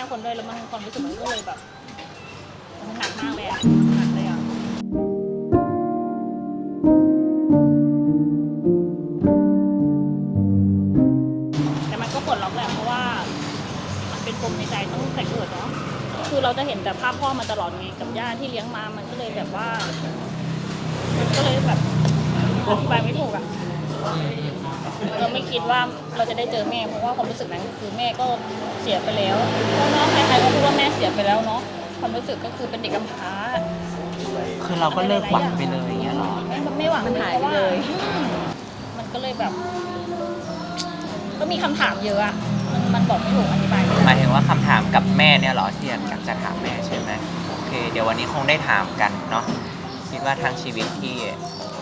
ม่คนด้วยแล้วมันความรู้สึกมันก็เลยแบบมันหนักมากเลยอะหนักเลยอะแต่มันก็ปลดล็อกแหละเพราะว่า มันเป็นปมในใจตั้งแต่เกิดเนาะคือเราจะเห็นแต่ภาพพ่อมาตลอดไงกับย่าที่เลี้ยงมามันก็เลยแบบว่า มันก็เลยแบบอธิบายไม่ถูกอะ เราไม่คิดว่าเราจะได้เจอแม่ เพราะว่าความรู้สึกนั้นก็คือแม่ก็เสียไปแล้วเนาะใครๆก็พูดว่าแม่เสียไปแล้วเนาะความรู้สึกก็คือเป็นเด็กกำพร้าคือเราก็เลิกหวังไปเลยอย่างเงี้ยเหรอไม่ไม่หวังมันหายไปเลยอืมมันก็เลยแบบ ก็มีคำถามเยอะอะมันมันบอกไม่ถูกอธิบายไม่หมาได้ยถึงว่าคำถามกับแม่เนี่ยเหรอที่อยากจะถามแม่ใช่ไหมโอเค เดี๋ยววันนี้คงได้ถามกันเนาะคิดว่าทั้งชีวิตที่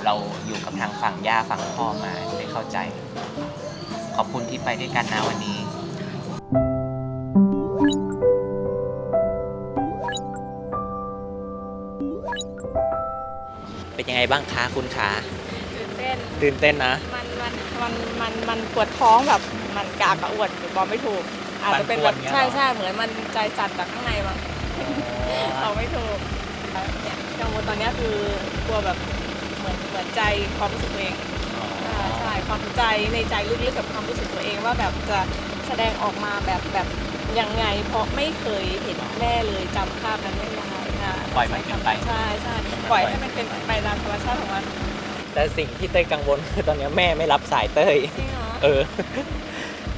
เราอยู่กับทางฝั่งย่าฝั่งพ่อมาได้ เข้าใจ ขอบคุณที่ไปด้วยกันนะวันนี้ เป็นยังไงบ้างคะคุณขาตื่นเต้น ตื่นเต้นนะ มันมันมันมันมันปวดท้องแบบมันกากระอ่วนหรือบอกไม่ถูก อาจจะเป็นแบบมันปวดเงี้ยใช่เหรอใช่เหมือนมันใจสั่นจากข้างในบางบอกไม่ถูกเนี่ยกังวลตอนเนี้ยคือกลัวแบบเหมือนเหมือนใจความรู้สึกตัวเองอ่า ใช่ความใจในใจลึกๆกับความรู้สึกตัวเองว่าแบบจะแสดงออกมาแบบแบบยังไง เพราะไม่เคยเห็นแม่เลยจำภาพนั้นไม่ได้ค่ะปล่อยมันเป็นไป ใช่ใช่ปล่อยให้มันเป็นไปตามธรรมชาติของมันแต่สิ่งที่เต้ยกังวลคือตอนนี้แม่ไม่รับสายเต้ย จริงเหรอ เออ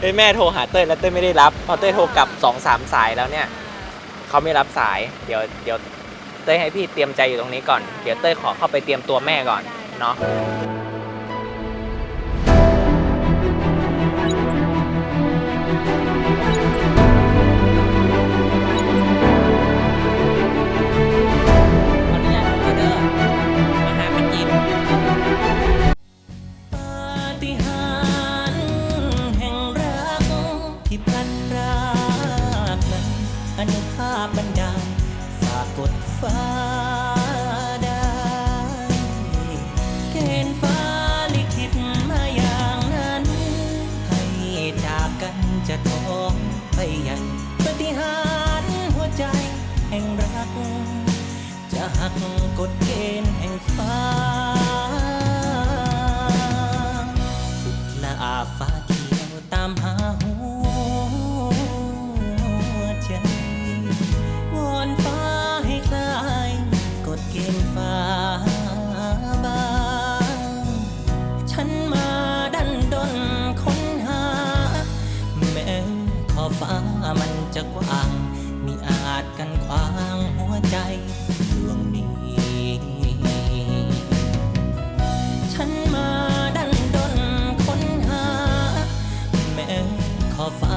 เอ้ยแม่โทรหาเต้ยแล้วเต้ยไม่ได้รับพอเต้ยโทรกลับสองสามสายแล้วเนี่ยเขาไม่รับสายเดี๋ยวเดี๋ยวเต้ยให้พี่เตรียมใจอยู่ตรงนี้ก่อน เดี๋ยวเต้ยขอเข้าไปเตรียมตัวแม่ก่อนเนาะ ฟ้ามันจะกว้าง มีอาจกันขวางหัวใจดวงนี้ ฉันมาดันดนค้นหา แม้ขอฟ้า